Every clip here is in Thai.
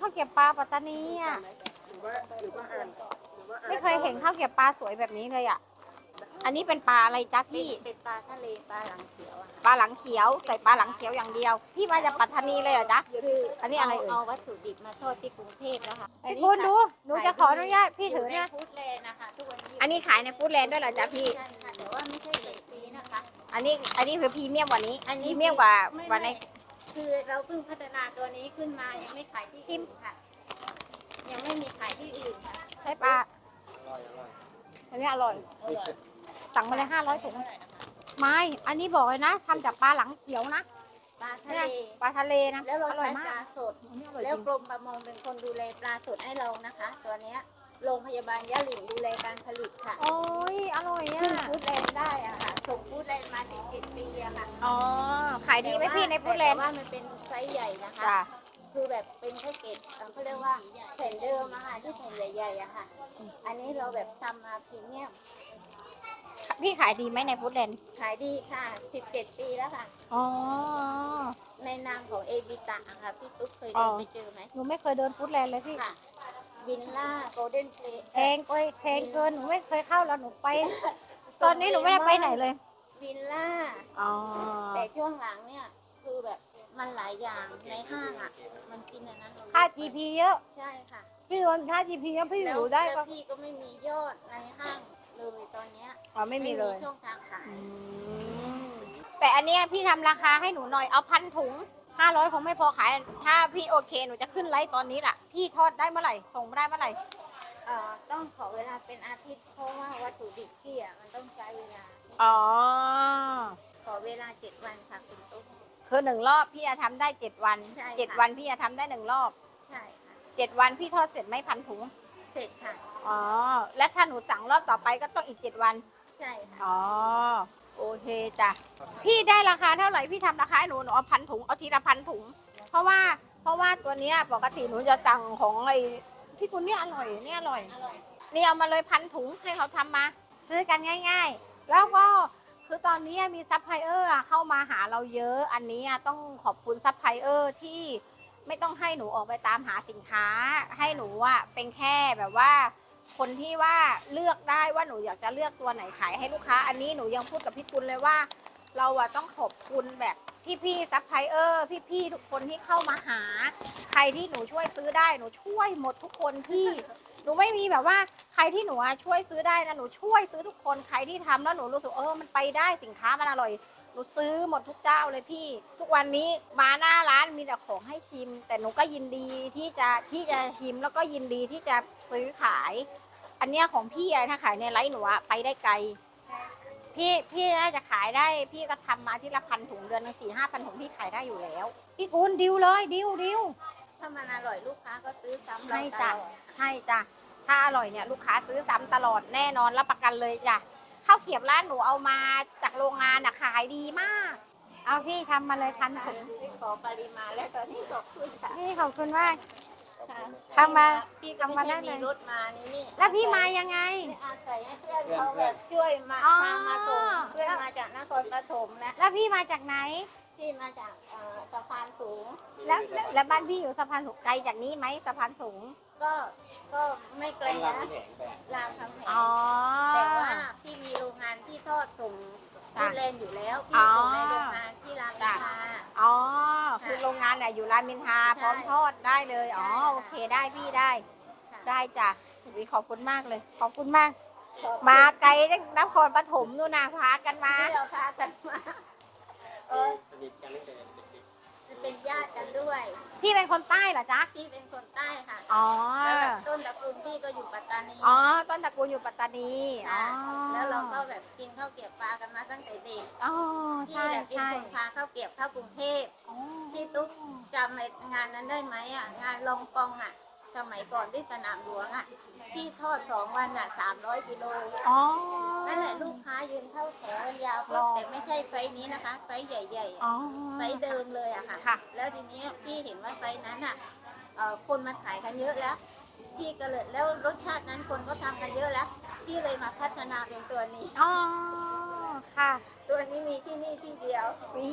ข้าวเกรี๊ยวปลาปัตตานีอะหรือว่าหรือว่าอ่านหรือว่าอ่านไม่เคยเห็นข้าวเกรี๊ยวปลาสวยแบบนี้เลยอะ อันนี้เป็นปลาอะไรจ๊ะพี่ เป็นปลาทะเลปลาหลังเขียวอะปลาหลังเขียวใส่ปลาหลังเขียวอย่างเดียว พี่มาจากปัตตานีเลยเหรอจ๊ะ คืออัอันนี้อะไรเอ่ย เอาวัตถุดิบมาทอดที่กรุงเทพแล้วค่ะพี่คุณดูหนูจะขออนุญาตพี่ถือในเนี่ย ฟู้ดแลนด์นะคะทุกวันนี้อันนี้ขายในฟู้ดแลนด์ด้วยเหรอจ๊ะพี่ ใช่ค่ะแต่ว่าไม่ใช่เด็กปีนะคะ อันนี้อันนี้คือพรีเมียมกว่านี้อันพนี้รีเมียมกว่าไม่กว่าในไม่ คือเราเพิ่งพัฒนาตัวนี้ขึ้นมายังไม่ขายที่อื่นค่ะ ยังไม่มีขายที่อื่นค่ะใช่ปลาอันนี้อร่อย สั่งมาเลยห้าร้อยถุง ไม่ อันนี้บอกเลยนะทำจากปลาหลังเขียวนะปลาทะเนี่เลยปลาทะเลนะแล้วเราอร่อใช้ยมาปกลาสด อันนี้อร่อยแล้จวริงกรมประมงเป็นคนดูแลปลาสดให้เรานะคะ ตัวเนี้ย โรงพยาบาลยะหลิงดูแลการผลิตค่ะโอ้ยอร่อยอะ ขึ้นฟู้ดแลนด์ได้อะค่ะ ส่งฟู้ดแลนด์มาถึงเจ็ดปีอะค่ะอ๋อ ขายดีไหมพี่ในฟู้ดแลนด์ต่ว่ามันเป็นไซส์ใหญ่นะคะ จ้ะคือแบบเป็นแพ็กเกจเอ่อเขาเรียกว่าแผ่นเดิมอะค่ะที่แผ่นใหญ่ๆอะค่ะ อันนี้เราแบบทำมาพรีเมียมพี่ขายดีไหมในฟู้ดแลนด์ขายดีค่ะ 17 ปีแล้วค่ะ อ๋อ ในนามของเอบิตะอะค่ะ พี่ตุ๊กเคยอ๋เดิอนไปเจอไหมหนูไม่เคยเดินฟู้ดแลนด์เลยพี่ ค่ะ วินล่าโกลเด้นเพลแพงเกินแพงเกินหนูไม่เคยเข้าแล้วหนูไป ตอนนี้หนูไม่ได้ไปไหนเลยวินล่าอ๋อแต่ช่วงหลังเนี่ย คือแบบมันหลายอย่างในห้างอะ มันกินอันนั้นเราค่า GP เยอะ ใช่ค่ะ พี่โดนค่า GP เยอะพี่อแล้วยู่ได้แล้ก็วพี่ก็ไม่มียอดในห้างเลยตอนเนี้ยอ๋อไม่มีเลยช่องทางขายอืมแต่อันเนี้ยพี่ทำราคาให้หนูหน่อยเอาพันถุง ห้าร้อยคงไม่พอขาย ถ้าพี่โอเคหนูจะขึ้นไลฟ์ตอนนี้แหละพี่ทอดได้เมื่อไหร่ ส่งมาได้เมื่อไหร่ เอ่อต้องขอเวลาเป็นอาทิตย์เพราะว่าวัตถุดิบพี่อะมันต้องใช้เวลา อ๋อ ขอเวลาเจ็ดวันค่ะคุณตุ๊ก คือหนึ่งรอบพี่จะทำได้เจ็ดวันใช่ค่ะ เจ็ดวันพี่จะทำได้หนึ่งรอบใช่ค่ะ เจ็ดวันพี่ทอดเสร็จไหม่พันถุง เสร็จค่ะ อ๋อ และถ้าหนูสั่งรอบต่อไปก็ต้องอีกเจ็ดวัน ใช่ค่ะ อ๋อโอเค จ้ะพี่ได้ราคาเท่าไหร่พี่ทำราคาให้หนูหนูเอาพันถุงเอาทีละพันถุง เพราะว่าเพราะว่าตัวเนี้ยปกติหนูจะสั่งของไอ้พี่คุณเนี่ยอร่อยเนี่ยอร่อยนี่เอามาเลยพันถุงให้เขาทำมา ซื้อกันง่าย ๆ แล้วก็คือตอนนี้มีซัพพลายเออร์เข้ามาหาเราเยอะ อันนี้ต้องขอบคุณซัพพลายเออร์ที่ไม่ต้องให้หนูออกไปตามหาสินค้า ให้หนูอะเป็นแค่แบบว่า คนที่ว่าเลือกได้ว่าหนูอยากจะเลือกตัวไหนขายให้ลูกค้า อันนี้หนูยังพูดกับพี่กุลเลยว่า เราอะต้องขอบคุณแบบพี่ๆซัพพลายเออร์พี่ๆทุกคนที่เข้ามาหา ใครที่หนูช่วยซื้อได้หนูช่วยหมดทุกคนที่หนูไม่มีแบบว่าใครที่หนูอะช่วยซื้อได้นะหนูช่วยซื้อทุกคนใครที่ทำแล้วหนูรู้สึกเออมันไปได้สินค้ามันอร่อย หนูซื้อหมดทุกเจ้าเลยพี่ ทุกวันนี้มาหน้าร้านมีแต่ของให้ชิม แต่หนูก็ยินดีที่จะที่จะชิมแล้วก็ยินดีที่จะซื้อขาย อันเนี้ยของพี่อะถ้าขายในไลฟ์หนูอะไปได้ไกล พี่พี่น่าจะขายได้ พี่ก็ทำมาที่ละพันถุงเดือนหนึงสี่ห้าพันถุงพี่ขายได้อยู่แล้ว พี่กุลดิวเลยดิวดิว ถ้ามันอร่อยลูกค้าก็ซื้อซ้ำใช่เราตจ้ะลอดใช่จ้ะถ้าอร่อยเนี่ยลูกค้าซื้อซ้ำตลอดแน่นอนรับประกันเลยจ้ะข้าวเกรียบร้านหนูเอามาจากโรงงานอะขายดีมาก เอาพี่ทำมาเลยพันถุงไม่ขอปริมาณและตอนนี้ขอบคุณค่ะ พี่ขอบคุณมาก ค่ะทำมาพี่ก็ไม่ทำมาได้ใช่เลมียรถมานี่นี่แล้วพี่มายังไงอาศัยให้เพื่อนเขาแบบช่วยมาอ๋อพามาส่งเพื่อนมาจากนครปฐมและแล้วพี่มาจากไหนที่มาจากเอ่อสะพานสูงแล้วแล้วแล้วบ้านพี่อยู่สะพานสูงไกลจากนี้ไหมสะพานสูง ก็ก็ไม่ไกลนะรามคำแหงอ๋อแต่ว่าพี่มีโรงงานที่ทอดส่งจ้ะที่เลนอยู่แล้วอ๋พี่อส่งในโรงงานที่รามอินทราอ๋อ คือโรงงานเนี่ยอยู่รามอินทราใช่พร้อมทอดได้เลย อ๋อใช่ค่ะโอเคได้พี่ได้ค่ะได้จ้ะอุ๊ยขอบคุณมากเลย ขอบคุณมากขอบคุณมาไกลจากนครปฐมนู่นนะพากันมา ที่เราพากันมาเออสนิทกันตั้งแต่เด็กจะเป็นญาติกันด้วย พี่เป็นคนใต้เหรอจ๊ะ พี่เป็นคนใต้ค่ะอ๋อ แล้วแบบต้นตระกูลพี่ก็อยู่ปัตตานีอ๋อ ต้นตระกูลอยู่ปัตตานี อ๋อ ค่ะแล้วเราก็แบบกินข้าวเกรี๊ยวปลากันมาตั้งแต่เด็กอ๋อ พี่ใช่แหละเป็นใช่คนพาข้าวเกรี๊ยวเข้ากรุงเทพ อ๋อพี่ตุ๊กจำในงานนั้นได้ไหมอะ งานลองกองอะ สมัยก่อนที่สนามหลวงอะ ที่ทอดสองวันอะสามร้อยกิโลอ๋อ นั่นแหละลูกค้ายืนเข้าแถวกันยาวรอ แต่ไม่ใช่ไซส์นี้นะคะไซส์ใหญ่ๆอะอ๋อไซส์เดิมเลยอะค่ะ ค่ะ แล้วทีนี้พี่เห็นว่าไซส์นั้นอะเอ่อคนมาขายกันเยอะแล้ว พี่ก็เลยแล้วรสชาตินั้นคนก็ทำกันเยอะแล้ว พี่เลยมาพัฒนาเป็นตัวนี้ อ๋อ ค่ะตัวนี้มีที่นี่ที่เดียววิ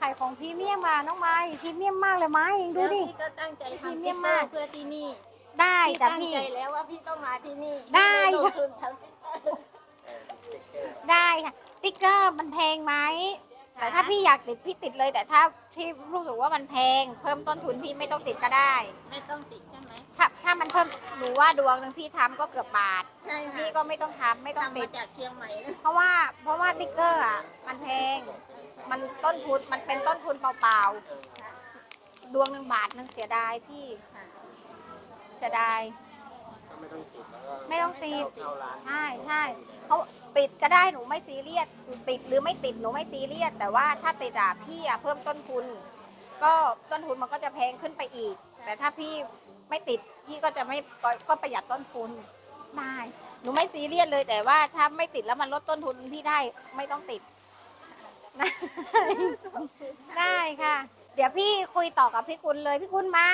ขายของพรีเมียมมาน้องไม้พรีเมียมมากเลยไม้เองดูดิ แล้วพี่ก็ตั้งใจพรีทำเมีติ๊ยกมเกอมากร์เพื่อที่นี่ได้พี่จ้ะตั้งพี่ ใจแล้วว่าพี่ต้องมาที่นี่ได้พี่เลยลค่ะงทุนทำติ๊กเกอร์ได้ค่ะติ๊กเกอร์มันแพงไหมแต่ถ้าพี่อยากติดพี่ติดเลย แต่ถ้าพี่รู้สึกว่ามันแพง เพิ่มต้นทุนพี่ไม่ต้องติดก็ได้ ไม่ต้องติดใช่ไหมถ้าถ้ามันเพิ่มหนูว่าดวงหนึ่งพี่ทำก็เกือบบาท ใช่ค่ะพี่ก็ไม่ต้องทำไม่ต้องทำติมาด จากเชียงใหม่นะเพราะว่าเพราะว่าติ๊กเกอร์อะมันแพง มันต้นทุนมันเป็นต้นทุนเปล่าๆดวงหนึ่งบาทหนึ่งเสียดายพี่ค่ะเสียดายไม่ต้องติดแล้วก็ไม่ต้องติด เข้าร้านใช่ใช่เขาติดก็ได้หนูไม่ซีเรียสติดหรือไม่ติดหนูไม่ซีเรียสแต่ว่าถ้าติดอะพี่อะเพิ่มต้นทุน ก็ต้นทุนมันก็จะแพงขึ้นไปอีก แต่ถ้าพี่ไม่ติดพี่ก็จะไม่ก็ก็ประหยัดต้นทุนได้หนูไม่ซีเรียสเลยแต่ว่าถ้าไม่ติดแล้วมันลดต้นทุนพี่ได้ไม่ต้องติด ได้ค่ะ เดี๋ยวพี่คุยต่อกับพี่คุณเลยพี่คุณมา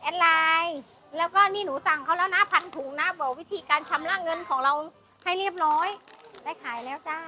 แอดไลน์แล้วก็นี่หนูสั่งเขาแล้วนะพันถุงนะ บอกวิธีการชำระเงินของเราให้เรียบร้อย ได้ขายแล้วจ้า